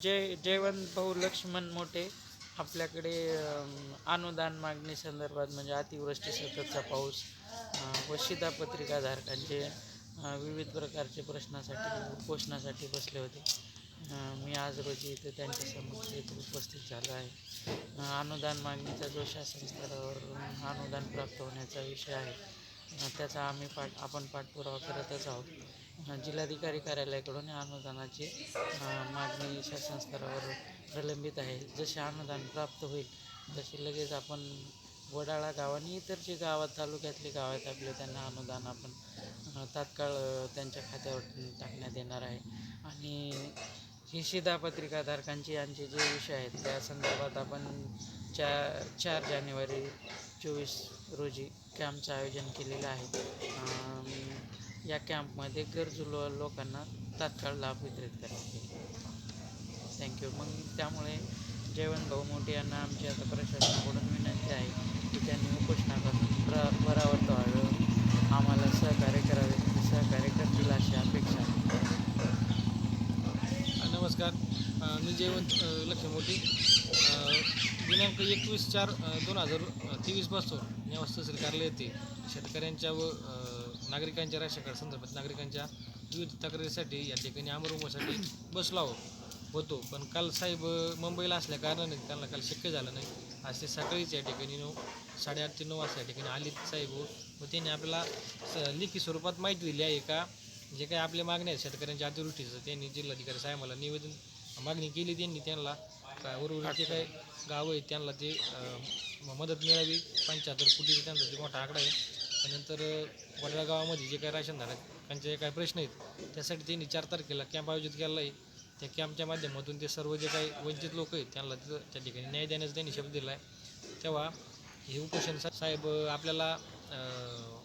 जय जयवंत भाऊ लक्ष्मण मोठे आपल्याकडे अनुदान मागणी संदर्भात म्हणजे अतिवृष्टी सततचा पाऊस व शिधापत्रिकाधारकांचे अ, विविध प्रकारचे प्रश्नासाठी उपोषणासाठी बसले होते. मी आज रोजी इथे त्यांच्यासमोर इथे उपस्थित झालो आहे. अनुदान मागणीचा जो शासन स्तरावर अनुदान प्राप्त होण्याचा विषय आहे त्याचा आम्ही पाठ आपण पाठपुरावा करतच आहोत. जिल्हाधिकारी कार्यालयाकडून या अनुदानाची मागणी शासन स्तरावर प्रलंबित आहे. जसे अनुदान प्राप्त होईल तसे लगेच आपण वडाळा गाव आणि इतर जे गावात तालुक्यातले गाव आहेत आपले त्यांना अनुदान आपण तात्काळ त्यांच्या खात्यावर टाकण्यात येणार आहे. आणि ही शिधापत्रिकाधारकांचे यांचे जे विषय आहेत त्या संदर्भात आपण चार चार जानेवारी चोवीस रोजी कॅम्पचं आयोजन केलेलं आहे. या कॅम्पमध्ये गरजू लो लोकांना तात्काळ लाभ वितरित करण्यात येईल. थँक्यू मग त्यामुळे जयवंत भाऊ मोठे यांना आमची आता प्रशासनाकडून विनंती आहे की त्यांनी उपोषणापासून नमस्कार. मी जयवंत लक्ष्मीमोठी दिनांक एकवीस चार दोन हजार तेवीसपासून नेवास तहसील कार्यालय येथे शेतकऱ्यांच्या व नागरिकांच्या राशन कार्ड संदर्भात नागरिकांच्या विविध तक्रारीसाठी या ठिकाणी अमरवसाठी बसलो होतो. पण काल साहेब मुंबईला असल्या कारणाने त्यांना काल शक्य झालं नाही. आज ते सकाळीच या ठिकाणी नऊ साडेआठ ते नऊ वाजता या ठिकाणी आले साहेब. व त्यांनी आपल्याला स लिखी स्वरूपात माहिती दिली आहे का? जे काही आपले मागण्या आहेत शेतकऱ्यांच्या अतिवृष्टीचं त्यांनी जिल्हाधिकारी साहेबाला निवेदन मागणी केली त्यांनी त्यांना. काय जे काही गावं आहेत त्यांना ते मदत मिळावी. पंच्याहत्तर कोटीचा त्यांचा जे मोठा आकडा आहे. त्यानंतर वडळा गावामध्ये जे काही राशनधारकांचे काही प्रश्न आहेत त्यासाठी त्यांनी चार तारखेला कॅम्प आयोजित केला आहे. त्या कॅम्पच्या माध्यमातून ते सर्व जे काही वंचित लोक आहेत त्यांना तिथं त्या ठिकाणी न्याय देण्याचा त्यांनी शब्द दिला आहे तेव्हा हे उपोषण साहेब आपल्याला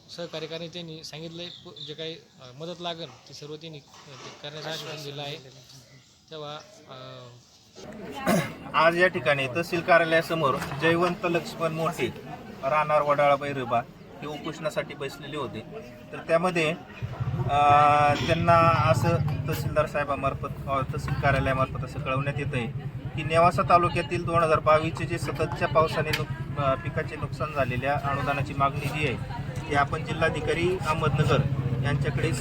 अं, त्यांनी सांगितलं आहे जे काही मदत लागेल ते सर्व त्यांनी करण्याचं आश्वासन दिलं आहे. तेव्हा आज या ठिकाणी तहसील कार्यालयासमोर जयवंत लक्ष्मण मोठे राहणार वडाळा बैरबा हे उपोषणासाठी बसलेले होते. तर त्यामध्ये त्यांना असं तहसीलदार साहेबामार्फत तहसील कार्यालयामार्फत असं कळवण्यात येत आहे की नेवासा तालुक्यातील दोन हजार बावीसचे जे सततच्या पावसाने नुक पिकाचे नुकसान झालेल्या अनुदानाची मागणी जी आहे ती आपण जिल्हाधिकारी अहमदनगर यांच्याकडे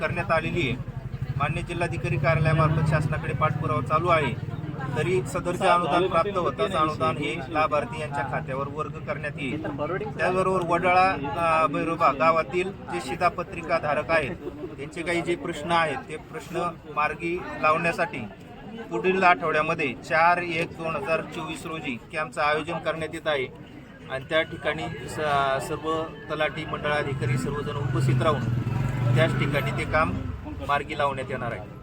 करण्यात आलेली आहे. मान्य जिल्हाधिकारी कार्यालयामार्फत शासनाकडे पाठपुरावा चालू आहे. तरी सदरचे अनुदान प्राप्त होताच अनुदान हे लाभार्थी यांच्या खात्यावर वर्ग करण्यात येईल. त्याचबरोबर वडाळा भैरोबा गावातील जे शिधापत्रिका धारक आहेत त्यांचे काही जे प्रश्न आहेत ते प्रश्न मार्गी लावण्यासाठी पुढील आठवड्यामध्ये चार एक दोन हजार चोवीस रोजी कॅम्पचं आयोजन करण्यात येत आहे. आणि त्या ठिकाणी स- सर्व तलाठी मंडळाधिकारी सर्वजण उपस्थित राहून त्याच ठिकाणी ते काम मार्गी लावण्यात येणार आहे.